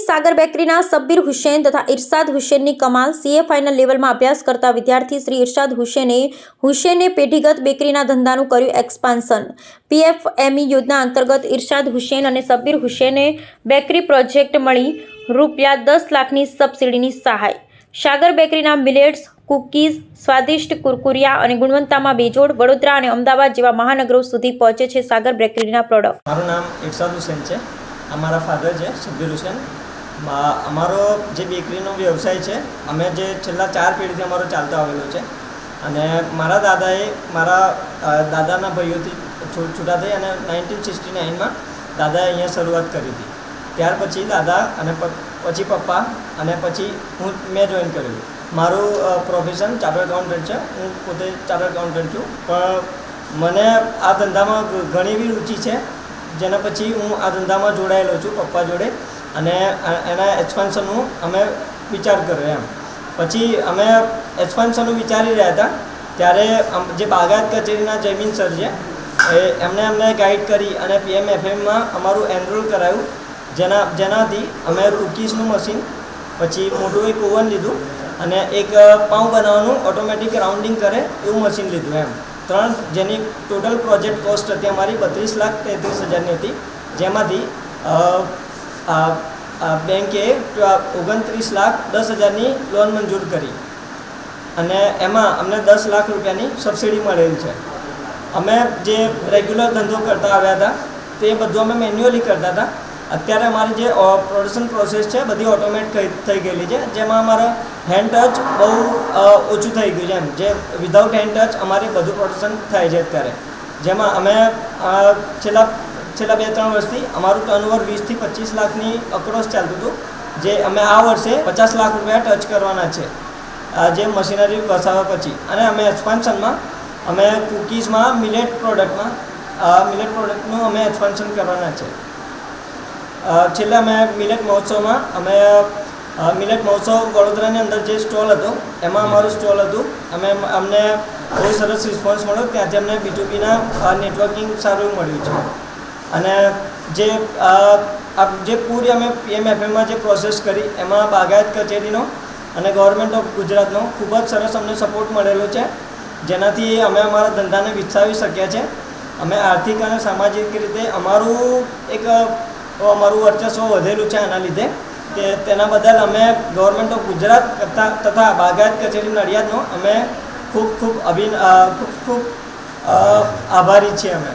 સાગર બેકરીના સબ્બીર હુસેન તથા ઇરશાદ હુસેનની કમાલ ફાઇનલ લેવલમાં અભ્યાસ કરતા વિદ્યાર્થી શ્રી ઇરશાદ હુસેને હુસેને પેઢીગત બેકરીના ધંધાનું કર્યું એક્સપાન્શન. પીએફએમઈ યોજના અંતર્ગત ઇરશાદ હુસેન અને સબ્બીર હુસેને બેકરી પ્રોજેક્ટ મળી રૂપિયા દસ લાખની સબસિડીની સહાય. સાગર બેકરીના મિલેટ્સ, કૂકીઝ, સ્વાદિષ્ટ કુરકુરિયા અને ગુણવત્તામાં બેજોડ વડોદરા અને અમદાવાદ જેવા મહાનગરો સુધી પહોંચે છે સાગર બેકરીના પ્રોડક્ટ. મારું નામ ઇરશાદ હુસેન છે. અમારા ફાધર છે શબ્બીર હુસેન. અમારો જે બેકરીનો વ્યવસાય છે, અમે જે છેલ્લા ચાર પેઢીથી અમારો ચાલતો આવેલો છે. અને મારા દાદાએ મારા દાદાના ભાઈઓથી છૂટા થઈ અને નાઇન્ટીન સિક્સટી નાઇનમાં દાદાએ અહીંયા શરૂઆત કરી હતી. ત્યાર પછી દાદા અને પછી પપ્પા અને પછી હું, મેં જોઈન કર્યું. મારું પ્રોફેશન ચાર્ટર્ડ એકાઉન્ટન્ટ છે. હું પોતે ચાર્ટર્ડ એકાઉન્ટન્ટ છું. પણ મને આ ધંધામાં ઘણી એવી રુચિ છે જેના પછી હું આ ધંધામાં જોડાયેલો છું, પપ્પા જોડે. અને એના એક્સપાન્શનનું અમે વિચાર કર્યો એમ. પછી અમે એક્સપાન્શનનું વિચારી રહ્યા હતા. ત્યારે જે બાગાયત કચેરીના જયમીન સર છે, એ એમને અમને ગાઈડ કરી અને પીએમ એફએમમાં અમારું એનરોલ કરાયું. જેના, જેનાથી અમે કુકીઝનું મશીન પછી મોટું એક ઓવન લીધું અને એક પાઉં બનાવવાનું ઓટોમેટિક રાઉન્ડિંગ કરે એવું મશીન લીધું એમ. ત્રણ જેની ટોટલ પ્રોજેક્ટ કોસ્ટ હતી અમારી બત્રીસ લાખ તેત્રીસ હજારની હતી. જેમાંથી બેંકે ઓગણત્રીસ લાખ દસ હજારની લોન મંજૂર કરી. અને એમાં અમને દસ લાખ રૂપિયાની સબસિડી મળેલ છે. અમે જે રેગ્યુલર ધંધો કરતા આવ્યા હતા, તે બધું અમે મેન્યુઅલી કરતા હતા. અત્યારે અમારી જે પ્રોડક્શન પ્રોસેસ છે, બધી ઓટોમેટ થઈ ગયેલી છે. જેમાં અમારા હેન્ડ ટચ બહુ ઓછું થઈ ગયું છે એમ. જે વિધાઉટ હેન્ડ ટચ અમારી બધું પ્રોડક્શન થાય છે અત્યારે. જેમાં અમે છેલ્લા છેલ્લા બે ત્રણ વર્ષથી અમારું ટર્નઓવર વીસથી પચીસ લાખની અક્રોસ ચાલતું હતું. જે અમે આ વર્ષે પચાસ લાખ રૂપિયા ટચ કરવાના છે. જે મશીનરી વસાવા પછી. અને અમે એક્સપાન્શનમાં અમે કૂકીઝમાં મિલેટ પ્રોડક્ટમાં મિલેટ પ્રોડક્ટનું અમે એક્સપાન્શન કરવાના છે. છેલ્લે અમે મિલેટ મહોત્સવમાં અમે મિલેટ મહોત્સવ વડોદરાની અંદર જે સ્ટોલ હતો એમાં અમારું સ્ટોલ હતું. અમે અમને બહુ સરસ રિસ્પોન્સ મળ્યો. ત્યાંથી અમને બીટુપીના નેટવર્કિંગ સારું મળ્યું છે. અને જે આ જે પૂરી અમે પીએમ એફએમમાં જે પ્રોસેસ કરી એમાં બાગાયત કચેરીનો અને ગવર્મેન્ટ ઓફ ગુજરાતનો ખૂબ જ સરસ અમને સપોર્ટ મળેલો છે. જેનાથી અમે અમારા ધંધાને વિકસાવી શક્યા છે. અમે આર્થિક અને સામાજિક રીતે અમારું એક અમારું વર્ચસ્વ વધેલું છે આના લીધે. કે તેના બદલ અમે ગવર્મેન્ટ ઓફ ગુજરાત તથા બાગાયત કચેરી નડિયાદનો અમે ખૂબ ખૂબ અભિન ખૂબ ખૂબ આભારી છીએ અમે.